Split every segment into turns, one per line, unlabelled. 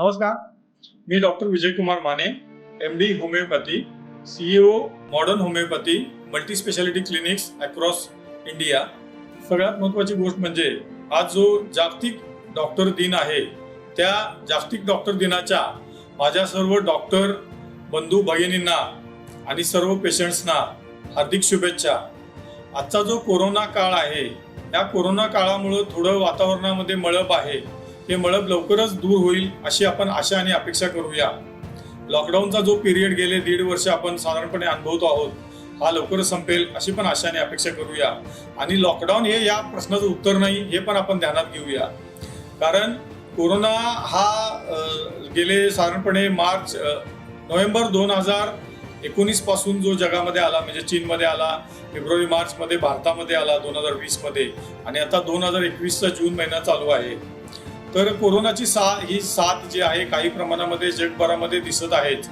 नमस्कार मी doctor Vijaykumar Mane M D homeopathy CEO modern homeopathy multi speciality clinics across India सगळ्यात महत्त्वाची गोष्ट म्हणजे आज जो जागतिक डॉक्टर दिन आहे त्या जागतिक डॉक्टर दिनाच्या माझ्या सर्व डॉक्टर बंधू भगिनींना आणि सर्व पेशंट्सना हार्दिक शुभेच्छा. आजचा जो कोरोना काळ आहे या कोरोना काळामुळं थोडं वातावरणामध्ये मळप आहे. हे मळब लवकरच दूर होईल अशी आपण आशा आणि अपेक्षा करूया. लॉकडाऊनचा जो पिरियड गेले दीड वर्ष आपण साधारणपणे अनुभवतो आहोत हा लवकरच संपेल अशी पण आशा आणि अपेक्षा करूया. आणि लॉकडाऊन हे या प्रश्नाचं उत्तर नाही हे पण आपण ध्यानात घेऊया. कारण कोरोना हा गेले साधारणपणे मार्च नोव्हेंबर दोन हजार एकोणीसपासून जो जगामध्ये आला म्हणजे चीनमध्ये आला फेब्रुवारी मार्चमध्ये भारतामध्ये आला दोन हजार वीसमध्ये. आणि आता दोन हजार एकवीसचा जून महिना चालू आहे. तर कोरोनाची सा ही साथ जी आहे काही प्रमाणामध्ये जगभरामध्ये दिसत आहेच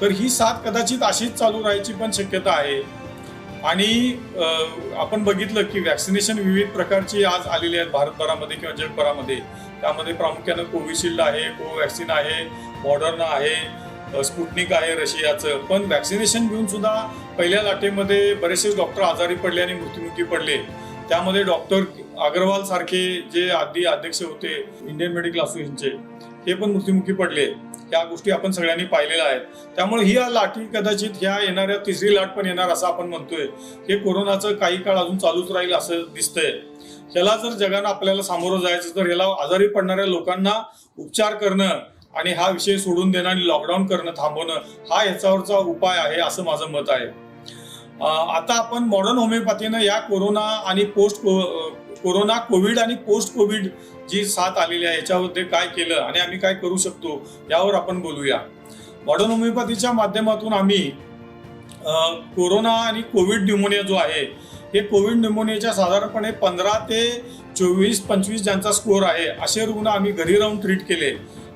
तर ही साथ कदाचित अशीच चालू राहायची पण शक्यता आहे. आणि आपण बघितलं की वॅक्सिनेशन विविध प्रकारची आज आलेली आहेत भारतभरामध्ये किंवा जगभरामध्ये. त्यामध्ये प्रामुख्यानं कोविशिल्ड आहे कोवॅक्सिन आहे मॉडर्न आहे स्पुटनिक आहे रशियाचं. पण वॅक्सिनेशन घेऊन सुद्धा पहिल्या लाटेमध्ये बरेचसे डॉक्टर आजारी पडले आणि मृत्युमुखी पडले. त्यामध्ये डॉक्टर अग्रवाल सारखे जे आधी अध्यक्ष होते इंडियन मेडिकल असोसिएशनचे हे पण मृत्युमुखी पडले. या गोष्टी आपण सगळ्यांनी पाहिलेल्या आहेत. त्यामुळे ही लाटी कदाचित ह्या येणाऱ्या तिसरी लाट पण येणार असं आपण म्हणतोय. हे कोरोनाचं काही काळ अजून चालूच राहील असं दिसतंय. ह्याला जर जगानं आपल्याला सामोरं जायचं तर ह्याला आजारी पडणाऱ्या लोकांना उपचार करणं आणि हा विषय सोडून देणं आणि लॉकडाऊन करणं थांबवणं हा याच्यावरचा उपाय आहे असं माझं मत आहे. आता आपण मॉडर्न होमिओपॅथीनं या कोरोना आणि पोस्ट कोरोना कोविड आणि पोस्ट कोविड जी साथ आलेली आहे याच्यामध्ये काय केलं आणि आम्ही काय करू शकतो यावर आपण बोलूया. मॉडर्न होमिओपॅथीच्या माध्यमातून आम्ही कोरोना आणि कोविड न्युमोनिया जो आहे हे कोविड न्युमोनियाच्या साधारणपणे पंधरा ते चोवीस पंचवीस ज्यांचा स्कोअर आहे असे रुग्ण आम्ही घरी राहून ट्रीट केले.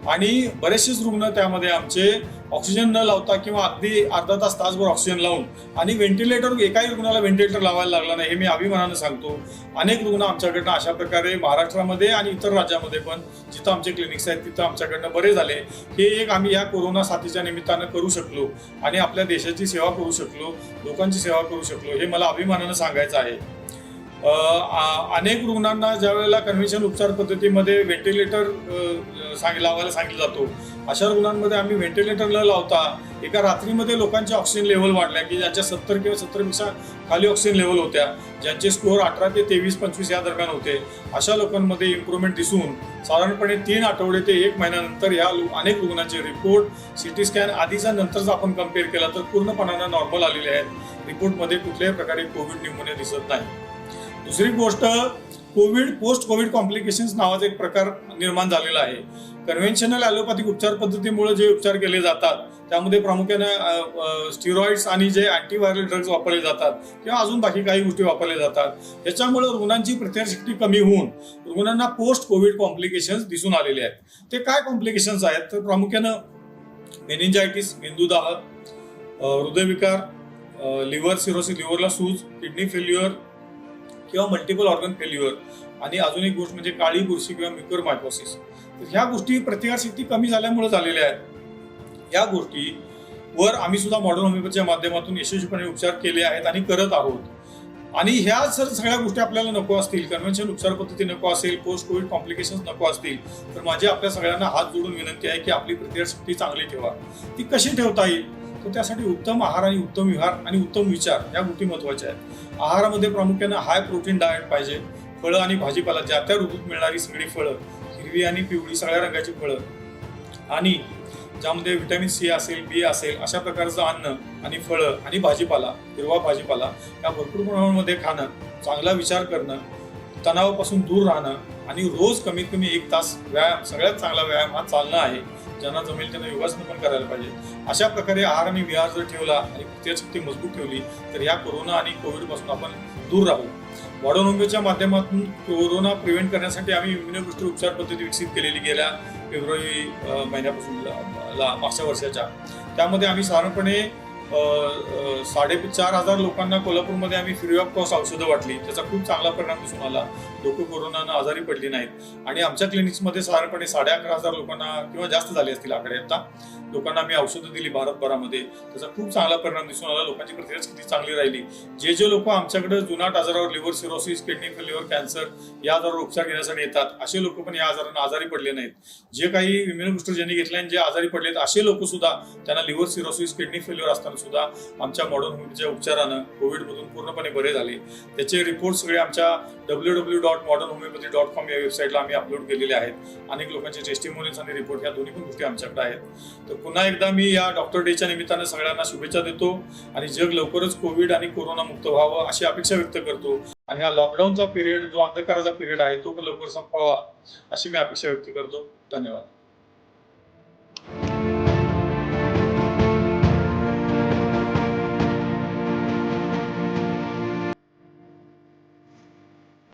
आणि बरेचसेच रुग्ण त्यामध्ये आमचे ऑक्सिजन न लावता किंवा अगदी अर्धा तास तासभर ऑक्सिजन लावून आणि व्हेंटिलेटर एकाही रुग्णाला व्हेंटिलेटर लावायला लागला नाही हे मी अभिमानानं सांगतो. अनेक रुग्ण आमच्याकडनं अशा प्रकारे महाराष्ट्रामध्ये आणि इतर राज्यामध्ये पण जिथं आमचे क्लिनिक्स आहेत तिथं आमच्याकडनं बरे झाले. हे एक आम्ही या कोरोना साथीच्या निमित्तानं करू शकलो आणि आपल्या देशाची सेवा करू शकलो लोकांची सेवा करू शकलो हे मला अभिमानानं सांगायचं आहे. अनेक रुग्णांना ज्या वेळेला कन्व्हेन्शन उपचार पद्धतीमध्ये व्हेंटिलेटर सांग लावायला सांगितलं जातो अशा रुग्णांमध्ये आम्ही व्हेंटिलेटर न लावता एका रात्रीमध्ये लोकांच्या ऑक्सिजन लेवल वाढल्या की ज्यांच्या सत्तर किंवा सत्तरपेक्षा खाली ऑक्सिजन लेवल होत्या ज्यांचे स्कोअर अठरा ते तेवीस पंचवीस या दरम्यान होते. अशा लोकांमध्ये इम्प्रुव्हमेंट दिसून साधारणपणे तीन आठवडे ते एक महिन्यानंतर या अनेक रुग्णांचे रिपोर्ट सिटी स्कॅन आधीचा नंतरचा आपण कंपेअर केला तर पूर्णपणानं नॉर्मल आलेले आहेत. रिपोर्टमध्ये कुठल्याही प्रकारे कोविड न्यूमोनिया दिसत नाही. दुसरी गोष्ट कोविड पोस्ट कोविड कॉम्प्लिकेशन्स नावाचा एक प्रकार निर्माण झालेला आहे. कन्व्हेन्शनल ॲलोपॅथिक उपचार पद्धतीमुळे जे उपचार केले जातात त्यामध्ये प्रामुख्याने स्टिरॉइड्स आणि जे अँटीव्हायरल ड्रग्ज वापरले जातात किंवा अजून बाकी काही गोष्टी वापरल्या जातात. याच्यामुळे रुग्णांची प्रतिकारशक्ती कमी होऊन रुग्णांना पोस्ट कोविड कॉम्प्लिकेशन्स दिसून आलेले आहेत. ते काय कॉम्प्लिकेशन्स आहेत? तर प्रामुख्यानं मेनिंजायटिस मेंदूदाह हृदयविकार लिव्हर सिरोसिस लिव्हरला सूज किडनी फेल्युअर किंवा मल्टिपल ऑर्गन फेल्युअर आणि अजून एक गोष्ट म्हणजे काळी बुरशी किंवा म्युकर मायकोसिस तर ह्या गोष्टी प्रतिकारशक्ती कमी झाल्यामुळे झालेल्या आहेत. या गोष्टी वर आम्ही सुद्धा मॉडर्न होमिओपॅथीच्या माध्यमातून यशस्वीपणे उपचार केले आहेत आणि करत आहोत. आणि ह्या जर सगळ्या गोष्टी आपल्याला नको असतील कन्व्हेन्शन उपचार पद्धती नको असेल पोस्ट कोविड कॉम्प्लिकेशन्स नको असतील तर माझी आपल्या सगळ्यांना हात जोडून विनंती आहे की आपली प्रतिकारशक्ती चांगली ठेवा. ती कशी ठेवता येईल? तर त्यासाठी उत्तम आहार आणि उत्तम विहार आणि उत्तम विचार या गोष्टी महत्त्वाच्या आहेत. आहारामध्ये प्रामुख्याने हाय प्रोटीन डाएट पाहिजे. फळं आणि भाजीपाला ज्या त्या ऋतूत मिळणारी सगळी फळं हिरवी आणि पिवळी सगळ्या रंगाची फळं. आणि ज्यामध्ये व्हिटॅमिन सी असेल बी असेल अशा प्रकारचं अन्न आणि फळं आणि भाजीपाला हिरवा भाजीपाला या भरपूर प्रमाणामध्ये खाणं चांगला विचार करणं तणावापासून दूर राहणं आणि रोज कमीत कमी एक तास व्यायाम सगळ्यात चांगला व्यायाम हा चालणं आहे. ज्यांना जमेल त्यांना योगासनं पण करायला पाहिजे. अशा प्रकारे आहार आणि विहार जर ठेवला आणि प्रतिकारशक्ती मजबूत ठेवली तर या कोरोना आणि कोविडपासून आपण दूर राहू. मॉडर्न माध्यमातून कोरोना प्रिव्हेंट करण्यासाठी आम्ही इम्युनोबुस्टर उपचार पद्धती विकसित केलेली गेल्या फेब्रुवारी महिन्यापासून ला- मागच्या वर्षाच्या. त्यामध्ये आम्ही साधारणपणे साडे चार हजार लोकांना कोल्हापूरमध्ये आम्ही फ्री ऑफ कॉस्ट औषधं वाटली. त्याचा खूप चांगला परिणाम दिसून आला. लोक कोरोनानं आजारी पडली नाहीत. आणि आमच्या क्लिनिक्समध्ये साधारणपणे साडे अकरा हजार लोकांना किंवा जास्त झाले असतील आकडे आता. लोकांना आम्ही औषधं दिली भारतभरामध्ये. त्याचा खूप चांगला परिणाम दिसून आला. लोकांची प्रतिक्रिया किती चांगली राहिली. जे जे लोक आमच्याकडे जुनाट आजारावर liver cirrhosis kidney liver cancer या आजारावर उपचार घेण्यासाठी येतात असे लोक पण या आजारांना आजारी पडले नाहीत. जे काही इम्युनोबुस्टर ज्यांनी घेतले आणि जे आजारी पडलेत असे लोक सुद्धा त्यांना लिव्हर सिरोसिस किडनी फेल्युअर असताना सुद्धा आमच्या मॉडर्न म्हणजे होमच्या उपचारानं कोविडमधून पूर्णपणे बरे झाले. त्याचे रिपोर्ट सगळे आमच्या W W dot modern homeopathy dot com या वेबसाईटला आम्ही अपलोड केलेले आहेत. अनेक लोकांचे टेस्टिमोनियल्स आणि रिपोर्ट ह्या दोन्ही पण गोष्टी आमच्याकडे आहेत. तर पुन्हा एकदा मी या डॉक्टर डेच्या निमित्तानं सगळ्यांना शुभेच्छा देतो आणि जग लवकरच कोविड आणि कोरोना मुक्त व्हावं अशी अपेक्षा व्यक्त करतो. आणि हा लॉकडाऊनचा पिरियड जो अंधकाराचा पिरियड आहे तो पण लवकर संपावा अशी मी अपेक्षा व्यक्त करतो. धन्यवाद.